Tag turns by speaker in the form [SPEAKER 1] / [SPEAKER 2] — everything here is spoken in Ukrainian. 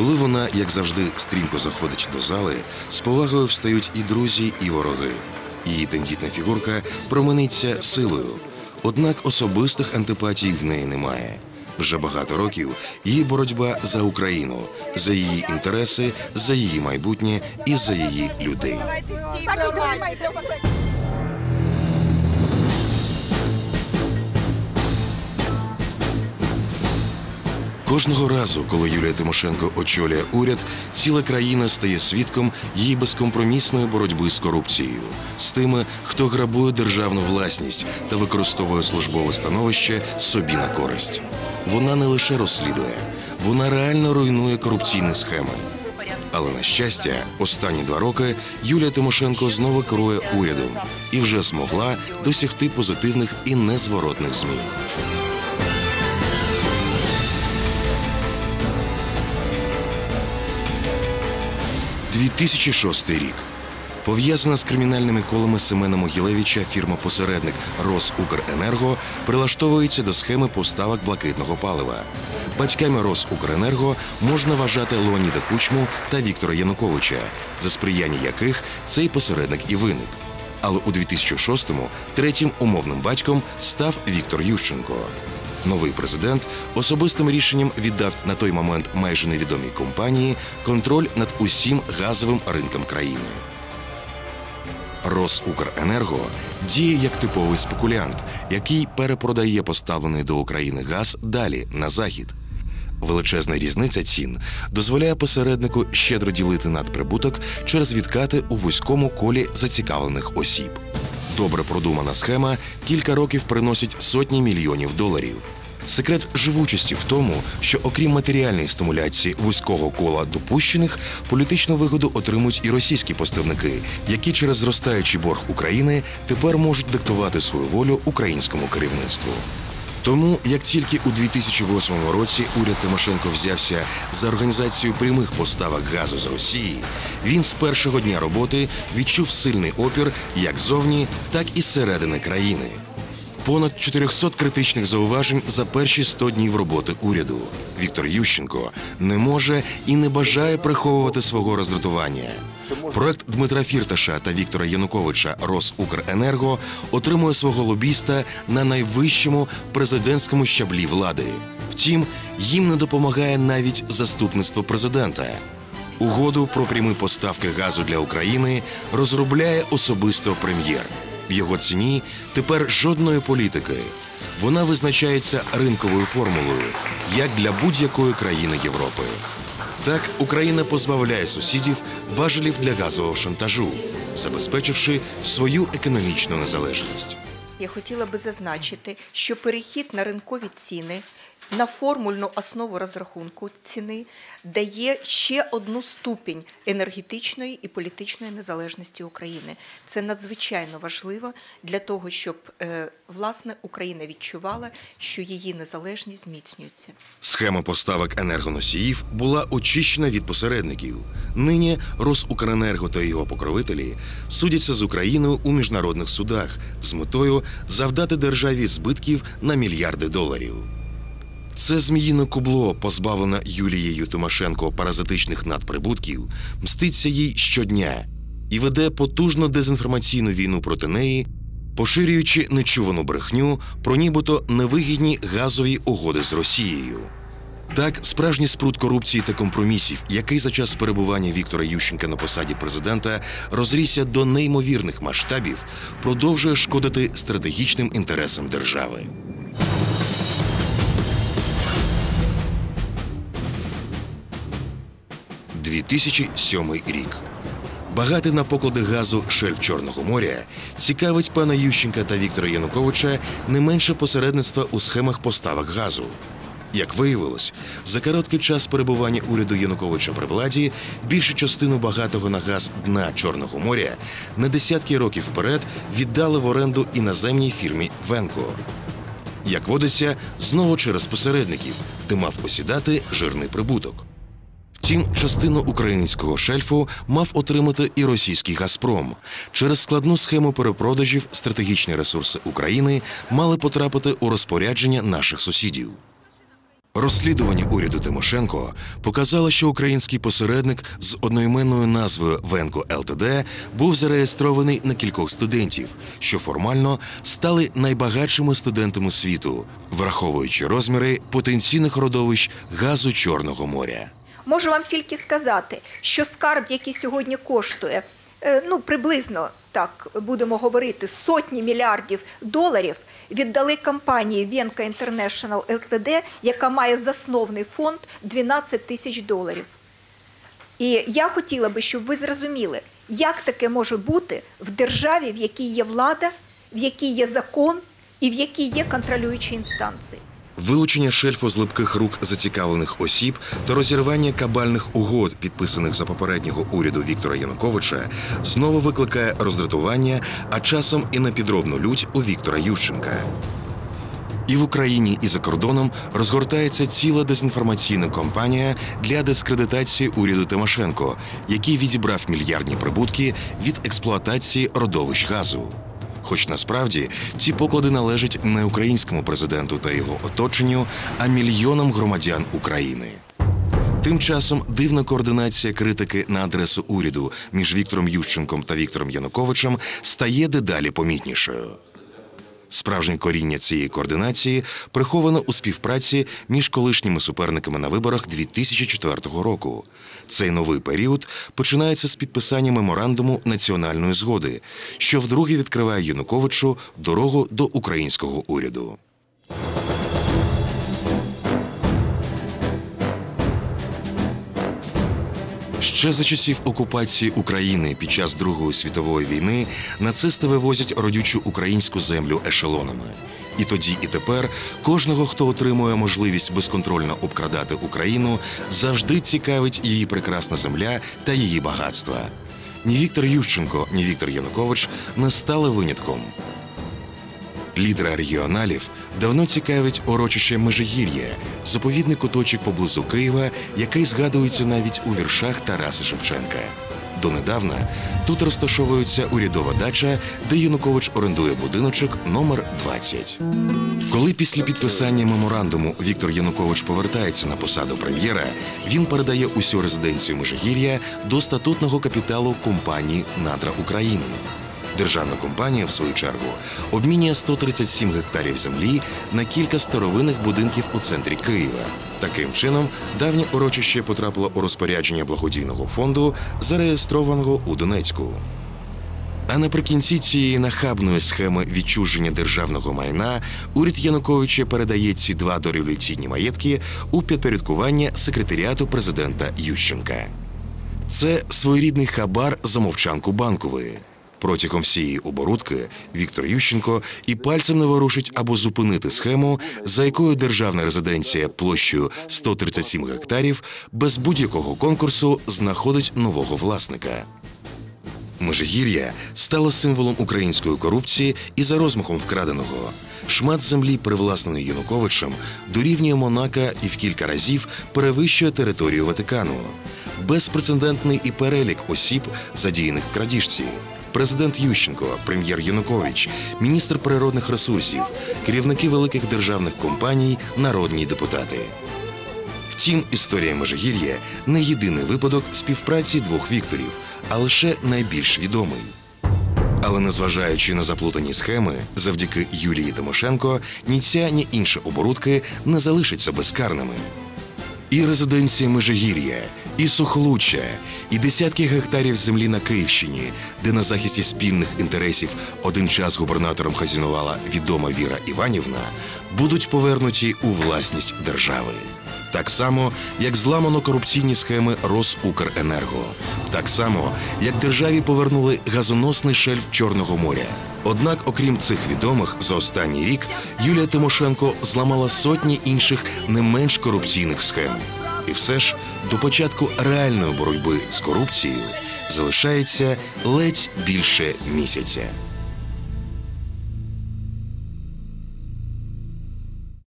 [SPEAKER 1] Коли вона, як завжди, стрімко заходить до зали, з повагою встають і друзі, і вороги. Її тендітна фігурка промениться силою. Однак особистих антипатій в неї немає. Вже багато років її боротьба за Україну, за її інтереси, за її майбутнє і за її людей. Кожного разу, коли Юлія Тимошенко очолює уряд, ціла країна стає свідком її безкомпромісної боротьби з корупцією, з тими, хто грабує державну власність та використовує службове становище собі на користь. Вона не лише розслідує, вона реально руйнує корупційні схеми. Але на щастя, останні два роки Юлія Тимошенко знову керує урядом і вже змогла досягти позитивних і незворотних змін. 2006 рік. Пов'язана з кримінальними колами Семена Могілевича фірма-посередник Росукренерго прилаштовується до схеми поставок блакитного палива. Батьками Росукренерго можна вважати Леоніда Кучму та Віктора Януковича, за сприяння яких цей посередник і виник. Але у 2006-му третім умовним батьком став Віктор Ющенко. Новий президент особистим рішенням віддав на той момент майже невідомій компанії контроль над усім газовим ринком країни. Росукренерго діє як типовий спекулянт, який перепродає поставлений до України газ далі на захід. Величезна різниця цін дозволяє посереднику щедро ділити надприбуток через відкати у вузькому колі зацікавлених осіб. Добре продумана схема кілька років приносить сотні мільйонів доларів. Секрет живучості в тому, що окрім матеріальної стимуляції вузького кола допущених, політичну вигоду отримують і російські поставники, які через зростаючий борг України тепер можуть диктувати свою волю українському керівництву. Тому, як тільки у 2008 році уряд Тимошенко взявся за організацію прямих поставок газу з Росії, він з першого дня роботи відчув сильний опір як зовні, так і зсередини країни. Понад 400 критичних зауважень за перші 100 днів роботи уряду. Віктор Ющенко не може і не бажає приховувати свого роздратування. Проект Дмитра Фірташа та Віктора Януковича Росукренерго отримує свого лобіста на найвищому президентському щаблі влади. Втім, їм не допомагає навіть заступництво президента. Угоду про прямі поставки газу для України розробляє особисто прем'єр. В його ціні тепер жодної політики. Вона визначається ринковою формулою, як для будь-якої країни Європи. Так Україна позбавляє сусідів важелів для газового шантажу, забезпечивши свою економічну незалежність.
[SPEAKER 2] Я хотіла би зазначити, що перехід на ринкові ціни на формульну основу розрахунку ціни дає ще одну ступінь енергетичної і політичної незалежності України. Це надзвичайно важливо для того, щоб е, власне Україна відчувала, що її незалежність зміцнюється.
[SPEAKER 1] Схема поставок енергоносіїв була очищена від посередників. Нині Росукренерго та його покровителі судяться з Україною у міжнародних судах з метою завдати державі збитків на мільярди доларів. Це зміїне кубло, позбавлене Юлією Тимошенко паразитичних надприбутків, мститься їй щодня і веде потужну дезінформаційну війну проти неї, поширюючи нечувану брехню про нібито невигідні газові угоди з Росією. Так, справжній спрут корупції та компромісів, який за час перебування Віктора Ющенка на посаді президента розрісся до неймовірних масштабів, продовжує шкодити стратегічним інтересам держави. 2007 рік. Багатий на поклади газу шельф Чорного моря цікавить пана Ющенка та Віктора Януковича не менше посередництва у схемах поставок газу. Як виявилось, за короткий час перебування уряду Януковича при владі більшу частину багатого на газ дна Чорного моря на десятки років вперед віддали в оренду іноземній фірмі Венко. Як водиться, знову через посередників, де мав осідати жирний прибуток. Втім, частину українського шельфу мав отримати і російський Газпром. Через складну схему перепродажів стратегічні ресурси України мали потрапити у розпорядження наших сусідів. Розслідування уряду Тимошенко показало, що український посередник з одноіменною назвою Венко ЛТД був зареєстрований на кількох студентів, що формально стали найбагатшими студентами світу, враховуючи розміри потенційних родовищ газу Чорного моря.
[SPEAKER 2] Можу вам тільки сказати, що скарб, який сьогодні коштує, е, ну приблизно так будемо говорити, сотні мільярдів доларів, віддали компанії Венка International Ltd, яка має засновний фонд 12 тисяч доларів. І я хотіла би, щоб ви зрозуміли, як таке може бути в державі, в якій є влада, в якій є закон і в якій є контролюючі інстанції.
[SPEAKER 1] Вилучення шельфу з липких рук зацікавлених осіб та розірвання кабальних угод, підписаних за попереднього уряду Віктора Януковича, знову викликає роздратування, а часом і на підробну лють у Віктора Ющенка. І в Україні, і за кордоном розгортається ціла дезінформаційна кампанія для дискредитації уряду Тимошенко, який відібрав мільярдні прибутки від експлуатації родовищ газу. Хоч насправді ці поклади належать не українському президенту та його оточенню, а мільйонам громадян України. Тим часом дивна координація критики на адресу уряду між Віктором Ющенком та Віктором Януковичем стає дедалі помітнішою. Справжнє коріння цієї координації приховано у співпраці між колишніми суперниками на виборах 2004 року. Цей новий період починається з підписання меморандуму національної згоди, що вдруге відкриває Януковичу дорогу до українського уряду. Ще за часів окупації України під час Другої світової війни нацисти вивозять родючу українську землю ешелонами. І тоді, і тепер кожного, хто отримує можливість безконтрольно обкрадати Україну, завжди цікавить її прекрасна земля та її багатства. Ні Віктор Ющенко, ні Віктор Янукович не стали винятком. Лідера регіоналів давно цікавить урочище Межигір'я, заповідний куточок поблизу Києва, який згадується навіть у віршах Тараса Шевченка. Донедавна тут розташовується урядова дача, де Янукович орендує будиночок номер 20. Коли після підписання меморандуму Віктор Янукович повертається на посаду прем'єра, він передає усю резиденцію Межигір'я до статутного капіталу компанії Надра України. Державна компанія, в свою чергу, обмінює 137 гектарів землі на кілька старовинних будинків у центрі Києва. Таким чином, давнє урочище потрапило у розпорядження благодійного фонду, зареєстрованого у Донецьку. А наприкінці цієї нахабної схеми відчуження державного майна уряд Януковича передає ці два дореволюційні маєтки у підпорядкування секретаріату президента Ющенка. Це своєрідний хабар за мовчанку банкової. Протягом всієї оборудки Віктор Ющенко і пальцем не ворушить або зупинити схему, за якою державна резиденція площею 137 гектарів без будь-якого конкурсу знаходить нового власника. Межигір'я стало символом української корупції і за розмахом вкраденого. Шмат землі, привласнений Януковичем, дорівнює Монака і в кілька разів перевищує територію Ватикану. Безпрецедентний і перелік осіб, задіяних в крадіжці. Президент Ющенко, прем'єр Янукович, міністр природних ресурсів, керівники великих державних компаній, народні депутати. Втім, історія Межигір'я не єдиний випадок співпраці двох Вікторів, а лише найбільш відомий. Але незважаючи на заплутані схеми, завдяки Юлії Тимошенко, ні ця, ні інша оборудки не залишаться безкарними. І резиденція Межигір'я, і Сухолуччя, і десятки гектарів землі на Київщині, де на захисті спільних інтересів один час губернатором хазінувала відома Віра Іванівна, будуть повернуті у власність держави. Так само, як зламано корупційні схеми Росукренерго, так само, як державі повернули газоносний шельф Чорного моря. Однак, окрім цих відомих, за останній рік Юлія Тимошенко зламала сотні інших не менш корупційних схем. І все ж до початку реальної боротьби з корупцією залишається ледь більше місяця.